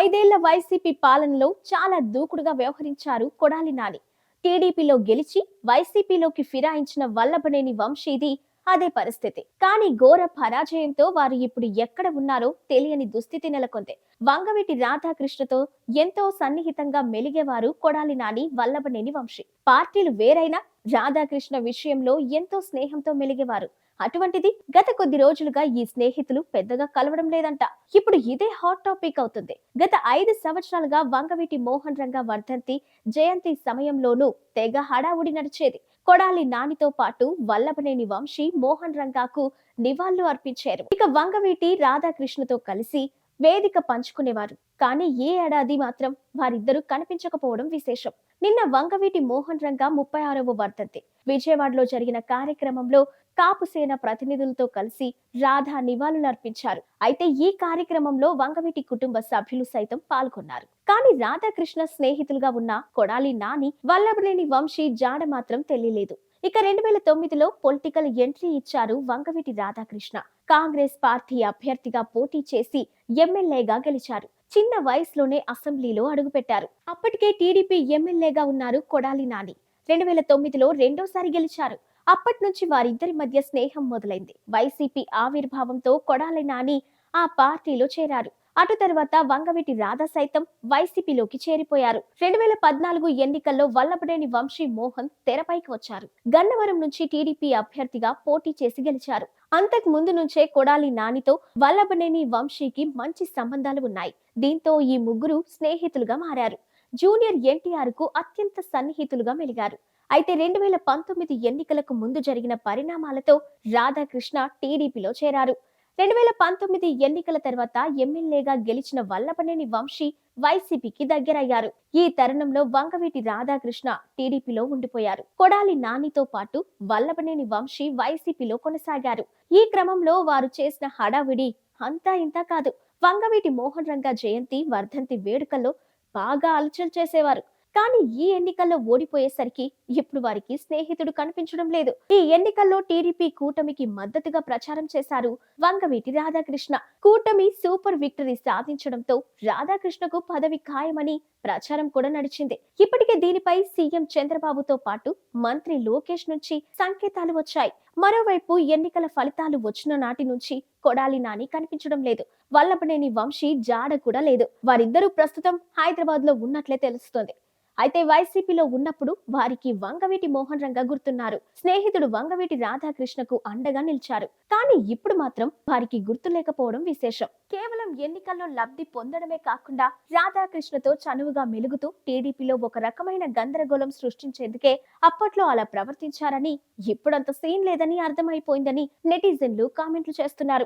ఐదేళ్ళ వైసీపీ పాలనలో చాలా దూకుడుగా వ్యవహరించారు కొడాలి నాని. టీడీపీలో గెలిచి వైసీపీలోకి ఫిరాయించిన వల్లభనేని వంశీది అదే పరిస్థితి. కానీ ఘోర పరాజయంతో వారు ఇప్పుడు ఎక్కడ ఉన్నారో తెలియని దుస్థితి నెలకొంది. వంగవీటి రాధాకృష్ణతో ఎంతో సన్నిహితంగా మెలిగేవారు కొడాలి నాని వల్లభనేని వంశీ. పార్టీలు వేరైనా రాధాకృష్ణ విషయంలో ఎంతో స్నేహంతో మెలిగేవారు. అటువంటిది గత కొద్ది రోజులుగా ఈ స్నేహితులు పెద్దగా కలవడం లేదంట. ఇప్పుడు ఇదే హాట్ టాపిక్ అవుతుంది. గత ఐదు సంవత్సరాలుగా వంగవీటి మోహన్ రంగ వర్ధంతి జయంతి సమయంలోనూ తెగ హడావుడి నడిచేది. కొడాలి నానితో పాటు వల్లభనేని వంశీ మోహన్ రంగాకు నివాళులు అర్పించారు. ఇక వంగవీటి రాధాకృష్ణతో కలిసి వేదిక పంచుకునేవారు. కానీ ఏ ఏడాది మాత్రం వారిద్దరూ కనిపించకపోవడం విశేషం. నిన్న వంగవీటి మోహన్ రంగా ముప్పై ఆరవ వర్ధంతి. విజయవాడలో జరిగిన కార్యక్రమంలో కాపుసేన ప్రతినిధులతో కలిసి రాధా నివాళులు అర్పించారు అయితే ఈ కార్యక్రమంలో వంగవీటి కుటుంబ సభ్యులు సైతం పాల్గొన్నారు. కానీ రాధాకృష్ణ స్నేహితులుగా ఉన్న కొడాలి నాని వల్లభలేని వంశీ జాడ మాత్రం తెలియలేదు. ఇక రెండు వేల తొమ్మిదిలో పొలిటికల్ ఎంట్రీ ఇచ్చారు వంగవీటి రాధాకృష్ణ. కాంగ్రెస్ పార్టీ అభ్యర్థిగా పోటీ చేసి ఎమ్మెల్యేగా గెలిచారు. చిన్న వయసులోనే అసెంబ్లీలో అడుగుపెట్టారు. అప్పటికే టీడీపీ ఎమ్మెల్యేగా ఉన్నారు కొడాలి నాని. రెండు వేల తొమ్మిదిలో రెండోసారి గెలిచారు. అప్పటి నుంచి వారిద్దరి మధ్య స్నేహం మొదలైంది. వైసీపీ ఆవిర్భావంతో కొడాలి నాని ఆ పార్టీలో చేరారు. అటు తర్వాత వంగవీటి రాధ సైతం వైసీపీలోకి చేరిపోయారు. రెండు వేల పద్నాలుగు ఎన్నికల్లో వల్లభనేని వంశీ మోహన్ తెరపైకి వచ్చారు. గన్నవరం నుంచి టీడీపీ అభ్యర్థిగా పోటీ చేసి గెలిచారు. అంతకు ముందు నుంచే కొడాలి నానితో వల్లభనేని వంశీకి మంచి సంబంధాలు ఉన్నాయి. దీంతో ఈ ముగ్గురు స్నేహితులుగా మారారు. జూనియర్ ఎన్టీఆర్కు అత్యంత సన్నిహితులుగా మెలిగారు. అయితే రెండు వేల పంతొమ్మిది ఎన్నికలకు ముందు జరిగిన పరిణామాలతో రాధాకృష్ణ టీడీపీలో చేరారు. రెండు వేల పంతొమ్మిది ఎన్నికల తర్వాత ఎమ్మెల్యేగా గెలిచిన వల్లభనేని వంశీ వైసీపీకి దగ్గరయ్యారు. ఈ తరుణంలో వంగవీటి రాధాకృష్ణ టీడీపీలో ఉండిపోయారు. కొడాలి నానితో పాటు వల్లభనేని వంశీ వైసీపీలో కొనసాగారు. ఈ క్రమంలో వారు చేసిన హడావిడి అంతా ఇంతా కాదు. వంగవీటి మోహన్ రంగా జయంతి వర్ధంతి వేడుకల్లో బాగా అలచల్ చేసేవారు. కానీ ఈ ఎన్నికల్లో ఓడిపోయేసరికి ఇప్పుడు వారికి స్నేహితుడు కనిపించడం లేదు. ఈ ఎన్నికల్లో టీడీపీ కూటమికి మద్దతుగా ప్రచారం చేశారు వంగవీటి రాధాకృష్ణ. కూటమి సూపర్ విక్టరీ సాధించడంతో రాధాకృష్ణకు పదవి ఖాయమని ప్రచారం కూడా నడిచింది. ఇప్పటికే దీనిపై సీఎం చంద్రబాబుతో పాటు మంత్రి లోకేష్ నుంచి సంకేతాలు వచ్చాయి. మరోవైపు ఎన్నికల ఫలితాలు వచ్చిన నాటి నుంచి కొడాలి నాని కనిపించడం లేదు. వల్లభనేని వంశీ జాడ కూడా లేదు. వారిద్దరూ ప్రస్తుతం హైదరాబాద్లో ఉన్నట్లే తెలుస్తోంది. అయితే వైసీపీలో ఉన్నప్పుడు వారికి వంగవీటి మోహన్ రంగ గుర్తున్నారు. స్నేహితుడు వంగవీటి రాధాకృష్ణకు అండగా నిలిచారు. కానీ ఇప్పుడు మాత్రం వారికి గుర్తు లేకపోవడం విశేషం. కేవలం ఎన్నికల్లో లబ్ధి పొందడమే కాకుండా రాధాకృష్ణతో చనువుగా మెలుగుతూ టీడీపీలో ఒక రకమైన గందరగోళం సృష్టించేందుకే అప్పట్లో అలా ప్రవర్తించారని ఇప్పుడంత సీన్ లేదని అర్థమైపోయిందని నెటిజన్లు కామెంట్లు చేస్తున్నారు.